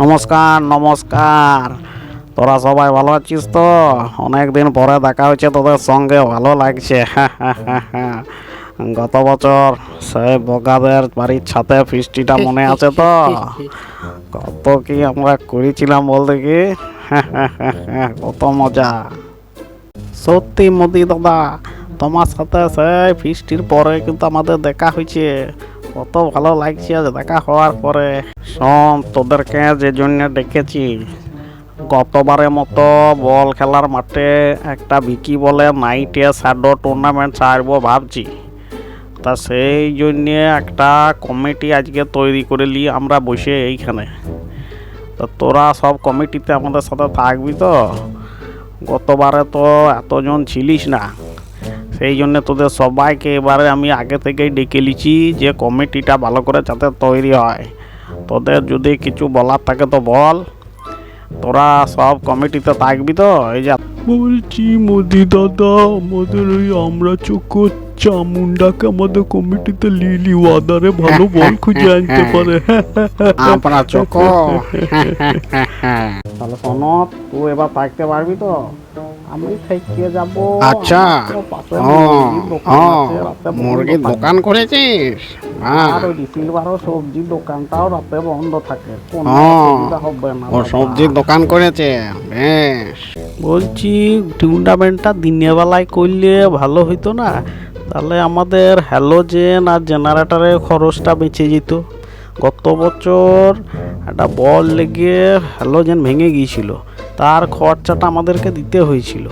নমস্কার নমস্কার। তোরা সবাই ভালো আছিস তো? অনেকদিন পরে দেখা হচ্ছে, তোদের সঙ্গে ভালো লাগছে। গত বছর সেই বগাদের বাড়ির ছাতে ফিস্টিটা মনে আছে তো? কত কি আমরা করেছিলাম বলতে কি? কত মজা। সত্যি মোদি দাদা, তোমার সাথে সেই ফিস্টির পরে কিন্তু আমাদের দেখা হয়েছে। কত ভালো লাগছে দেখা হওয়ার পরে। শোন, তোদেরকে যে জন্য ডেকেছি, গতবারের মতো বল খেলার মাঠে একটা বিকি বলে নাইটে শ্যাডো টুর্নামেন্ট ছাড়বো ভাবছি। তা সেই জন্যে একটা কমিটি আজকে তৈরি করে নিয়ে আমরা বসে এইখানে। তা তোরা সব কমিটিতে আমাদের সাথে থাকবি তো? গতবারে তো এতজন ছিলিস না। সেই জন্য তোদের সবাইকে এবারে আমি আগে থেকেই ডেকে লিছি যে কমিটিটা ভালো করে যাতে তৈরি হয়। তোদের যদি কিছু বলার থাকে তো বল। তোরা সব কমিটিতে থাকবি তো এই যে বলছি মোদি দাদা আমাদের ওই আমরা চোখ চামুন্ডাকে আমাদের কমিটিতে লিলি ওয়াদারে ভালো বল খুঁজে আনতে পারে। আমরা চোখ। তাহলে সনদ তুই এবার থাকতে পারবি তো। আমি থেকে যাব। আচ্ছা। ও মুরগির দোকান ও মুরগির করেছিস? হ্যাঁ আর ওই সিলভারও সবজির দোকানটাও রাতে বন্ধ থাকে। কোনো অসুবিধা হবে না ও সবজির দোকান করেছে। বেশ। বলছি টুর্নামেন্টটা দিনের বেলায় করলে ভালো হইতো না? তাহলে আমাদের হ্যালোজেন আর জেনারেটরের খরচটা বেঁচে যেত। গত বছর একটা বল লেগে হ্যালোজেন ভেঙে গিয়েছিল। তার খরচাটা আমাদেরকে দিতে হয়েছিল।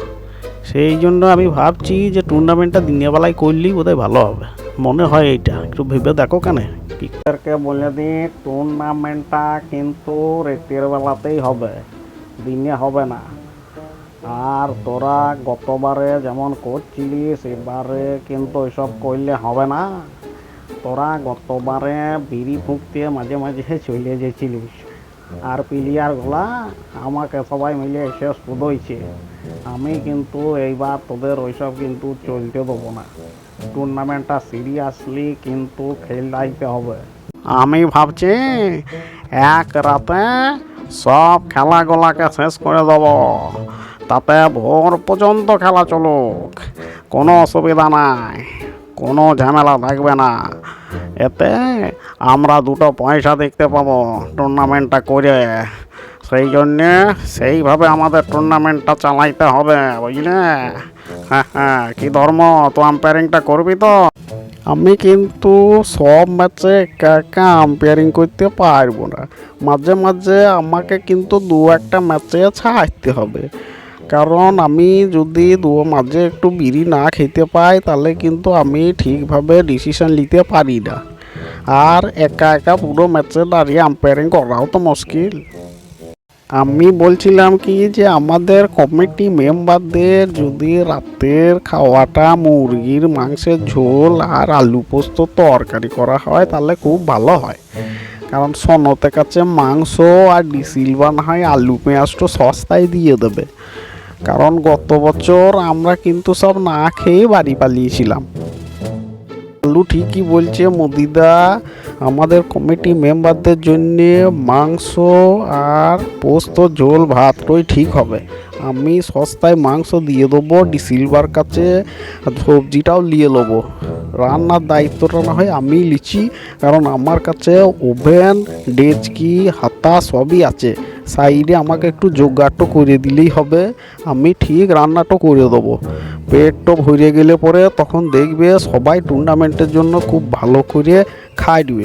সেই জন্য আমি ভাবছি যে টুর্নামেন্টটা দিনের বেলায় করলেই বোধহয় ভালো হবে। মনে হয় এইটা। একটু ভেবে দেখো কেন? টিচারকে বলে দিই টুর্নামেন্টটা কিন্তু রাতের বেলাতেই হবে। দিনে হবে না। আর তোরা গতবারে যেমন করছিলিস, এবারে কিন্তু এসব করলে হবে না। তোরা গতবারে বিড়ি ফুঁকতে মাঝে মাঝে চলে গেছিলিস। আর প্লেয়ারগুলা আমাকে সবাই মিলে এসে শুধোইছে আমি কিন্তু এইবার তোদের ওইসব কিন্তু চলতে দেবো না। টুর্নামেন্টটা সিরিয়াসলি কিন্তু খেলাইতে হবে। আমি ভাবছি, এক রাতে সব খেলাগুলাকে শেষ করে দেবো। তাতে ভোর পর্যন্ত খেলা চলুক। কোনো অসুবিধা নাই। কোনো ঝামেলা থাকবে না। এতে আমরা দুটো পয়সা দেখতে পাবো টুর্নামেন্টটা করে। সেই জন্যে সেইভাবে আমাদের টুর্নামেন্টটা চালাইতে হবে, বুঝলে? হ্যাঁ হ্যাঁ কী ধর্ম? তো আম্পায়ারিংটা করবি তো? আমি কিন্তু সব ম্যাচে একা একা আম্পায়ারিং করতে পারব না। মাঝে মাঝে আমাকে কিন্তু দু একটা ম্যাচে ছাড়তে হবে। কারণ আমি যদি দু মাঝে একটু বিড়ি না খেতে পাই, তাহলে কিন্তু আমি ঠিকভাবে ডিসিশন নিতে পারি না। আর একা একা পুরো ম্যাচে দাঁড়িয়ে আম্পায়ারিং করাও তো মুশকিল। আমি বলছিলাম কি যে, আমাদের কমিটি মেম্বারদের যদি রাতের খাওয়াটা মুরগির মাংসের ঝোল আর আলু পোস্ত তরকারি করা হয়, তাহলে খুব ভালো হয়। কারণ সনতে কাছে মাংস আর ডিসিলভা না হয় আলু, পেঁয়াজ তো সস্তায় দিয়ে দেবে। কারণ গত বছর আমরা কিন্তু সব না খেয়ে বাড়ি পালিয়েছিলাম। আলু ঠিকই বলছে মোদিদা, আমাদের কমিটি মেম্বারদের জন্য মাংস আর পোস্ত, ঝোল ভাতটাই ঠিক হবে। আমি সস্তায় মাংস দিয়ে দেবো ডিসিলভার কাছে সবজিটাও নিয়ে নেব। রান্নার দায়িত্বটা না হয় আমি লিছি কারণ আমার কাছে ওভেন, ডেচকি, হাতা সবই আছে। সাইডে আমাকে একটু জোগাড়টো করে দিলেই হবে। আমি ঠিক রান্নাটা করে দেবো। পেটটা ভরে গেলে পরে তখন দেখবে সবাই টুর্নামেন্টের জন্য খুব ভালো করে খাই খাইবে।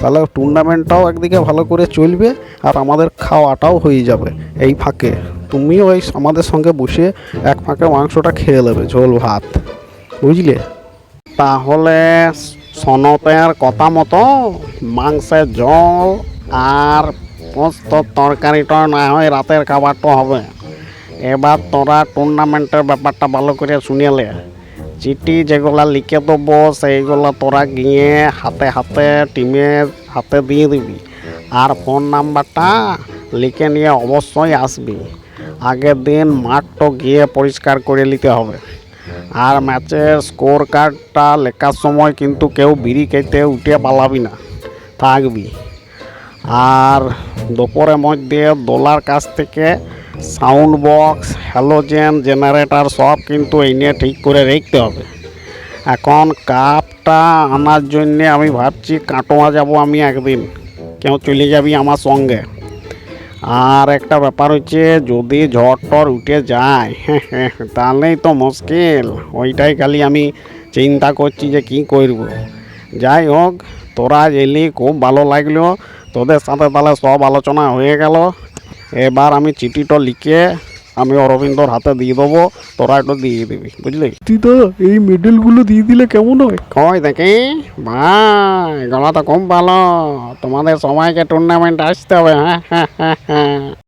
তাহলে টুর্নামেন্টটাও একদিকে ভালো করে চলবে আর আমাদের খাওয়াটাও হয়ে যাবে এই ফাঁকে। তুমিও ওই আমাদের সঙ্গে বসে এক ফাঁকে মাংসটা খেয়ে নেবে, ঝোল, ভাত। বুঝলে? তাহলে সনতের কথা মতো মাংসের জল আর পোস্ত তরকারিটা না হয় রাতের খাবারটা হবে। এবার তোরা টুর্নামেন্টের ব্যাপারটা ভালো করে শুনিলে চিঠি যেগুলা লিখে দেবো, সেইগুলো তোরা গিয়ে হাতে হাতে টিমের হাতে দিয়ে দিবি। আর ফোন নাম্বারটা লিখে নিয়ে অবশ্যই আসবি। আগের দিন মাঠটা গিয়ে পরিষ্কার করে নিতে হবে। আর ম্যাচের স্কোর কার্ডটা লেখার সময় কিন্তু কেউ বিড়ি খেতে উঠে পালাবি না। থাকবি। আর দুপুরের মধ্যে দোলার কাছ থেকে সাউন্ড বক্স হ্যালোজেন জেনারেটর সব কিন্তু এই নিয়ে ঠিক করে রাখতে হবে। এখন কাপটা আনার জন্যে আমি ভাবছি কাটোয়া যাব আমি একদিন, কেউ চলে যাবি আমার সঙ্গে। আর একটা ব্যাপার হচ্ছে, যদি ঝড় টর উঠে যায়, তাহলেই তো মুশকিল। ওইটাই খালি আমি চিন্তা করছি যে কি করব। যাই হোক, তোরা এলি খুব ভালো লাগল। তোদের সাথে তাহলে সব আলোচনা হয়ে গেল। এবার আমি চিঠিটা লিখে আমি অরবিন্দর হাতে দিয়ে দেবো তোরা একটু দিয়ে দিবি বুঝলি? দিদা এই মেডেলগুলো দিয়ে দিলে কেমন হয়? কয় দেখি? ভাই গলা তো খুব ভালো। তোমাদের সময়কে টুর্নামেন্ট আসতে হবে হ্যাঁ হ্যাঁ হ্যাঁ হ্যাঁ।